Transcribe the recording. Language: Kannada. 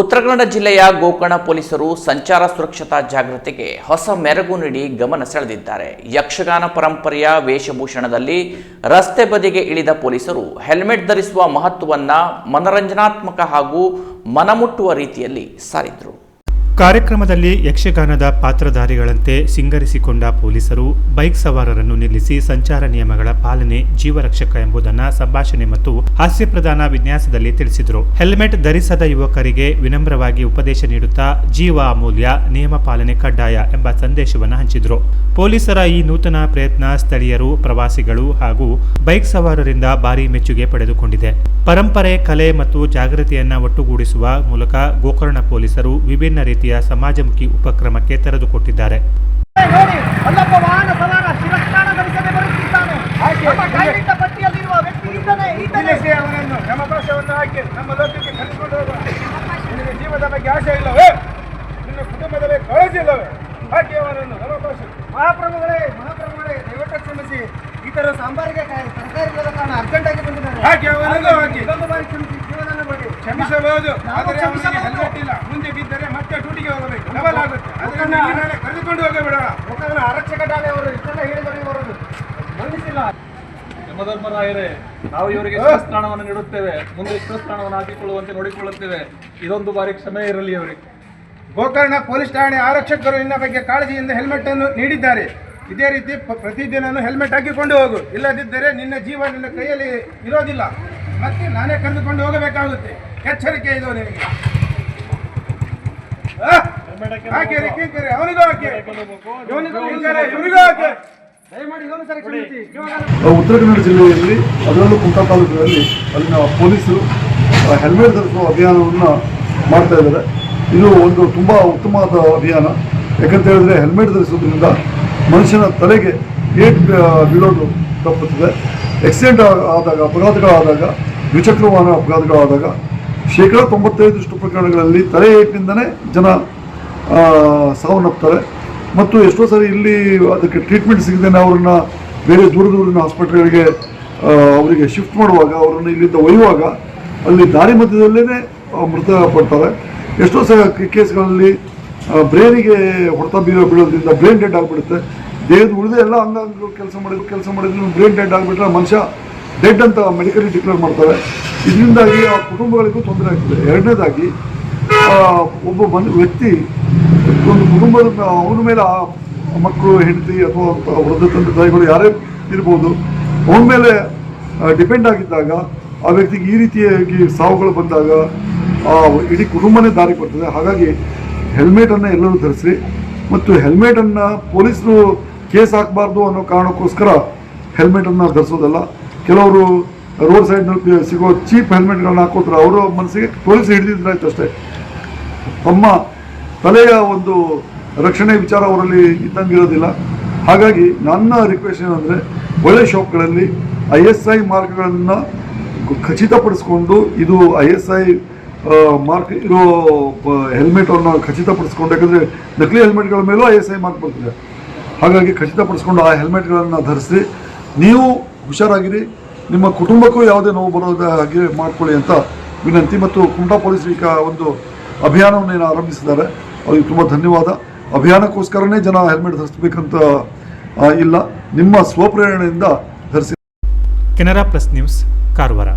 ಉತ್ತರ ಕನ್ನಡ ಜಿಲ್ಲೆಯ ಗೋಕರ್ಣ ಪೊಲೀಸರು ಸಂಚಾರ ಸುರಕ್ಷತಾ ಜಾಗೃತಿಗೆ ಹೊಸ ಮೆರಗು ನೀಡಿ ಗಮನ ಸೆಳೆದಿದ್ದಾರೆ. ಯಕ್ಷಗಾನ ಪರಂಪರೆಯ ವೇಷಭೂಷಣದಲ್ಲಿ ರಸ್ತೆ ಬದಿಗೆ ಇಳಿದ ಪೊಲೀಸರು ಹೆಲ್ಮೆಟ್ ಧರಿಸುವ ಮಹತ್ವವನ್ನು ಮನರಂಜನಾತ್ಮಕ ಹಾಗೂ ಮನಮುಟ್ಟುವ ರೀತಿಯಲ್ಲಿ ಸಾರಿದ್ರು. ಕಾರ್ಯಕ್ರಮದಲ್ಲಿ ಯಕ್ಷಗಾನದ ಪಾತ್ರಧಾರಿಗಳಂತೆ ಸಿಂಗರಿಸಿಕೊಂಡ ಪೊಲೀಸರು ಬೈಕ್ ಸವಾರರನ್ನು ನಿಲ್ಲಿಸಿ ಸಂಚಾರ ನಿಯಮಗಳ ಪಾಲನೆ ಜೀವರಕ್ಷಕ ಎಂಬುದನ್ನು ಸಂಭಾಷಣೆ ಮತ್ತು ಹಾಸ್ಯ ಪ್ರಧಾನ ವಿನ್ಯಾಸದಲ್ಲಿ ತಿಳಿಸಿದರು. ಹೆಲ್ಮೆಟ್ ಧರಿಸದ ಯುವಕರಿಗೆ ವಿನಮ್ರವಾಗಿ ಉಪದೇಶ ನೀಡುತ್ತಾ ಜೀವ ಅಮೂಲ್ಯ ನಿಯಮ ಪಾಲನೆ ಕಡ್ಡಾಯ ಎಂಬ ಸಂದೇಶವನ್ನು ಹಂಚಿದರು. ಪೊಲೀಸರ ಈ ನೂತನ ಪ್ರಯತ್ನ ಸ್ಥಳೀಯರು, ಪ್ರವಾಸಿಗಳು ಹಾಗೂ ಬೈಕ್ ಸವಾರರಿಂದ ಭಾರೀ ಮೆಚ್ಚುಗೆ ಪಡೆದುಕೊಂಡಿದೆ. ಪರಂಪರೆ, ಕಲೆ ಮತ್ತು ಜಾಗೃತಿಯನ್ನ ಒಟ್ಟುಗೂಡಿಸುವ ಮೂಲಕ ಗೋಕರ್ಣ ಪೊಲೀಸರು ವಿಭಿನ್ನ ರೀತಿಯ ಸಮಾಜಮುಖಿ ಉಪಕ್ರಮಕ್ಕೆ ತೆರೆದುಕೊಟ್ಟಿದ್ದಾರೆ. ಜೀವದ ಬಗ್ಗೆ ಆಸೆ ಇಲ್ಲವೇ? ನಿನ್ನ ಕುಟುಂಬದಲ್ಲಿ ಕಾಳಜಿ ಇಲ್ಲವೇ? ಹಾಕಿ ಅವನನ್ನು ಮಹಾಪ್ರಭುಗಳೇ ಮಹಾಪ್ರಭುಗಳೇ ದಯವಿಟ್ಟು ಕ್ಷಮಿಸಿ. ತರ ಸಾಂಬಾರಿಗೆ ಕಾಯಿ ತರಕಾರಿ ಇಲ್ಲದ ಕಾರಣ ಅರ್ಜೆಂಟ್ ಆಗಿ ಬಂದಿದ್ದಾರೆ ಹಾಕಿ ಅವನನ್ನು ಹಾಕಿ ಇದೊಂದು ಬಾರಿ ಕ್ಷಮಿಸಿ ಜೀವನ ಮಾಡಿ ಕ್ಷಮಿಸಬಹುದು. ನಾವು ಆದರೆ ಅವನಿಗೆ ಹೆಲ್ಮೆಟ್ ಇಲ್ಲ. ಮುಂದೆ ಬಿದ್ದರೆ ಮತ್ತೆ ಡ್ಯೂಟಿಗೆ ಹೋಗಬೇಕು. ಡಬಲ್ ಆಗುತ್ತೆ. ಅದರಿಂದ ಈ ಕರೆದುಕೊಂಡು ಹೋಗಬೇಡ. ಗೋಕರ್ಣ ಆರಕ್ಷಕ ಠಾಣೆ ಅವರು ಇಷ್ಟೆಲ್ಲ ಹೇಳಿದರೆ ಬರೋದು ಬಂಧಿಸಿಲ್ಲ. ಯಮಧರ್ಮರಾಯರೇ ನಾವು ಇವರಿಗೆ ಸ್ಥಾನವನ್ನು ನೀಡುತ್ತೇವೆ. ಮುಂದೆ ಸ್ಥಾನವನ್ನು ಹಾಕಿಕೊಳ್ಳುವಂತೆ ನೋಡಿಕೊಳ್ಳುತ್ತೇವೆ. ಇದೊಂದು ಬಾರಿ ಕ್ಷಮೆ ಇರಲಿ ಅವರಿಗೆ. ಗೋಕರ್ಣ ಪೊಲೀಸ್ ಠಾಣೆ ಆರಕ್ಷಕರು ನಿನ್ನ ಬಗ್ಗೆ ಕಾಳಜಿಯಿಂದ ಹೆಲ್ಮೆಟ್ ಅನ್ನು ನೀಡಿದ್ದಾರೆ. ಇದೇ ರೀತಿ ಪ್ರತಿದಿನ ಹೆಲ್ಮೆಟ್ ಹಾಕಿಕೊಂಡು ಹೋಗು. ಇಲ್ಲದಿದ್ದರೆ ನಿನ್ನ ಜೀವ ನಿನ್ನ ಕೈಯಲ್ಲಿ ಇರೋದಿಲ್ಲ. ಮತ್ತೆ ನಾನೇ ಕರೆದುಕೊಂಡು ಹೋಗಬೇಕಾಗುತ್ತೆ. ಎಚ್ಚರಿಕೆ ಇದು ನಿಮಗೆ. ಕಿಂಕರಿ ಅವನಿಗೂ ಹಾಕಿ. ಇವನಿಗೂ ಇವನಿಗೂ ಹಾಕಿ. ಉತ್ತರ ಕನ್ನಡ ಜಿಲ್ಲೆಯಲ್ಲಿ ಅದರಲ್ಲೂ ಕುಮಟಾ ತಾಲೂಕಿನಲ್ಲಿ ಅಲ್ಲಿನ ಪೊಲೀಸರು ಹೆಲ್ಮೆಟ್ ಧರಿಸುವ ಅಭಿಯಾನವನ್ನು ಮಾಡ್ತಾ ಇದ್ದಾರೆ. ಇದು ಒಂದು ತುಂಬ ಉತ್ತಮವಾದ ಅಭಿಯಾನ. ಯಾಕಂತ ಹೇಳಿದ್ರೆ ಹೆಲ್ಮೆಟ್ ಧರಿಸೋದ್ರಿಂದ ಮನುಷ್ಯನ ತಲೆಗೆ ಏಟ್ ಬೀಳೋದು ತಪ್ಪುತ್ತದೆ. ಆಕ್ಸಿಡೆಂಟ್ ಆದಾಗ ಅಪಘಾತಗಳಾದಾಗ ದ್ವಿಚಕ್ರ ವಾಹನ ಅಪಘಾತಗಳಾದಾಗ ಶೇಕಡ ತೊಂಬತ್ತೈದಷ್ಟು ಪ್ರಕರಣಗಳಲ್ಲಿ ತಲೆ ಏಟಿನಿಂದನೇ ಜನ ಸಾವನ್ನಪ್ತಾರೆ. ಮತ್ತು ಎಷ್ಟೋ ಸಾರಿ ಇಲ್ಲಿ ಅದಕ್ಕೆ ಟ್ರೀಟ್ಮೆಂಟ್ ಸಿಗದೇನೆ ಅವ್ರನ್ನ ಬೇರೆ ದೂರ ದೂರಿನ ಹಾಸ್ಪಿಟ್ಲ್ಗಳಿಗೆ ಅವರಿಗೆ ಶಿಫ್ಟ್ ಮಾಡುವಾಗ, ಅವರನ್ನು ಇಲ್ಲಿಂದ ಒಯ್ಯುವಾಗ ಅಲ್ಲಿ ದಾರಿ ಮಧ್ಯದಲ್ಲೇ ಮೃತಪಡ್ತಾರೆ. ಎಷ್ಟೋ ಸಾರಿ ಕೇಸ್ಗಳಲ್ಲಿ ಬ್ರೈನಿಗೆ ಹೊಡೆತ ಬೀರೋ ಬೀಳೋದ್ರಿಂದ ಬ್ರೈನ್ ಡೆಡ್ ಆಗಿಬಿಡುತ್ತೆ. ದೇಹದ ಉಳಿದ ಎಲ್ಲ ಅಂಗಾಂಗಗಳು ಕೆಲಸ ಮಾಡಿದ್ರು ಕೆಲಸ ಮಾಡಿದ್ರು, ಬ್ರೇನ್ ಡೆಡ್ ಆಗಿಬಿಟ್ರೆ ಮನುಷ್ಯ ಡೆಡ್ ಅಂತ ಮೆಡಿಕಲಿ ಡಿಕ್ಲೇರ್ ಮಾಡ್ತಾರೆ. ಇದರಿಂದಾಗಿ ಆ ಕುಟುಂಬಗಳಿಗೂ ತೊಂದರೆ ಆಗ್ತದೆ. ಎರಡನೇದಾಗಿ ಒಬ್ಬ ಮನ್, ವ್ಯಕ್ತಿ, ಒಂದು ಕುಟುಂಬದ ಅವನ ಮೇಲೆ ಆ ಮಕ್ಕಳು, ಹೆಂಡತಿ ಅಥವಾ ವೃದ್ಧ ತಂದೆ ತಾಯಿಗಳು ಯಾರೇ ಇರ್ಬೋದು, ಅವನ ಮೇಲೆ ಡಿಪೆಂಡ್ ಆಗಿದ್ದಾಗ, ಆ ವ್ಯಕ್ತಿಗೆ ಈ ರೀತಿಯಾಗಿ ಸಾವುಗಳು ಬಂದಾಗ, ಆ, ಇಡೀ ಕುಟುಂಬನೇ ದಾರಿ ಕೊಡ್ತದೆ. ಹಾಗಾಗಿ ಹೆಲ್ಮೆಟನ್ನು ಎಲ್ಲರೂ ಧರಿಸಿ ಮತ್ತು ಹೆಲ್ಮೆಟನ್ನು ಪೊಲೀಸರು ಕೇಸ್ ಹಾಕಬಾರ್ದು ಅನ್ನೋ ಕಾರಣಕ್ಕೋಸ್ಕರ ಹೆಲ್ಮೆಟನ್ನು ಧರಿಸೋದಲ್ಲ. ಕೆಲವರು ರೋಡ್ ಸೈಡ್ನಲ್ಲಿ ಸಿಗೋ ಚೀಪ್ ಹೆಲ್ಮೆಟ್ಗಳನ್ನ ಹಾಕೋದ್ರೆ ಅವರ ಮನಸ್ಸಿಗೆ ಪೊಲೀಸ್ ಹಿಡಿದಿದ್ರಾಯ್ತು ಅಷ್ಟೇ. ತಮ್ಮ ತಲೆಯ ಒಂದು ರಕ್ಷಣೆ ವಿಚಾರ ಅವರಲ್ಲಿ ಇದ್ದಂಗಿರೋದಿಲ್ಲ. ಹಾಗಾಗಿ ನನ್ನ ರಿಕ್ವೆಸ್ಟ್ ಏನಂದರೆ, ಒಳ್ಳೆ ಶಾಪ್ಗಳಲ್ಲಿ ಐ ಎಸ್ ಐ ಮಾರ್ಕ್ಗಳನ್ನು ಖಚಿತಪಡಿಸ್ಕೊಂಡು ಇದು ಐ ಎಸ್ ಐ ಮಾರ್ಕ್ ಇರೋ ಹೆಲ್ಮೆಟನ್ನು ಖಚಿತಪಡಿಸ್ಕೊಂಡು, ಯಾಕಂದರೆ ನಕಲಿ ಹೆಲ್ಮೆಟ್ಗಳ ಮೇಲೂ ಐ ಎಸ್ ಐ ಮಾರ್ಕ್ ಬರ್ತದೆ. ಹಾಗಾಗಿ ಖಚಿತಪಡಿಸ್ಕೊಂಡು ಆ ಹೆಲ್ಮೆಟ್ಗಳನ್ನು ಧರಿಸಿ ನೀವು ಹುಷಾರಾಗಿರಿ. ನಿಮ್ಮ ಕುಟುಂಬಕ್ಕೂ ಯಾವುದೇ ನೋವು ಬರೋದ ಹಾಗೆ ಮಾಡಿಕೊಳ್ಳಿ ಅಂತ ವಿನಂತಿ ಮತ್ತು ಕುಮಟಾ ಪೊಲೀಸರು ಈಗ ಒಂದು ಅಭಿಯಾನವನ್ನು ಏನು ಆರಂಭಿಸಿದ್ದಾರೆ. ಅವ್ರಿಗೆ ತುಂಬ ಧನ್ಯವಾದ. ಅಭಿಯಾನಕ್ಕೋಸ್ಕರನೇ ಜನ ಹೆಲ್ಮೆಟ್ ಧರಿಸಬೇಕಂತ ಇಲ್ಲ. ನಿಮ್ಮ ಸ್ವಪ್ರೇರಣೆಯಿಂದ ಧರಿಸಿ ಕೆನರಾ ಪ್ಲಸ್ ನ್ಯೂಸ್, ಕಾರವಾರ.